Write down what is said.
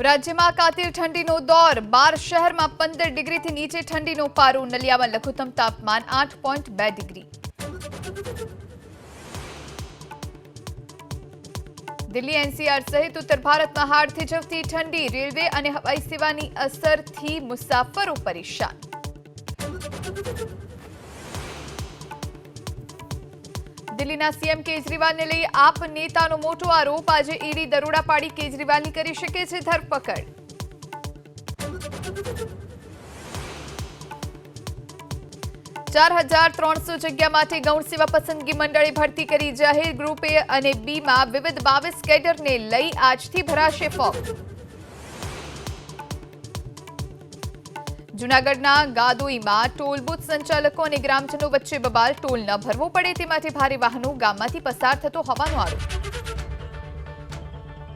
રાજ્યમાં કાતિલ ઠંડીનો દોર, બાર શહેરમાં પંદર ડિગ્રીથી નીચે ઠંડીનો પારો, નલિયામાં લઘુત્તમ તાપમાન આઠ પોઈન્ટ બે ડિગ્રી. દિલ્હી એનસીઆર સહિત ઉત્તર ભારતમાં હાડ થીજવતી ઠંડી, રેલવે અને હવાઈ સેવાની અસરથી મુસાફરો પરેશાન. દિલ્હીના સીએમ કેજરીવાલને લઈ આપ નેતાનો મોટો આરોપ. આજે ઈડી દરોડા પાડી કેજરીવાલની કરી શકે છે ધરપકડ. ચાર હજાર ત્રણસો જગ્યા માટે ગૌણ સેવા પસંદગી મંડળે ભરતી કરી જાહેર ગ્રુપ એ અને બીમાં વિવિધ બાવીસ કેડરને લઈ આજથી ભરાશે ફોર્મ જૂનાગઢના ગાદોઈમાં ટોલ બૂથ સંચાલકો અને ગ્રામજનો વચ્ચે બબાલ ટોલ ન ભરવો પડે તે માટે ભારે વાહનો ગામમાંથી પસાર થતો હોવાનો આરોપ.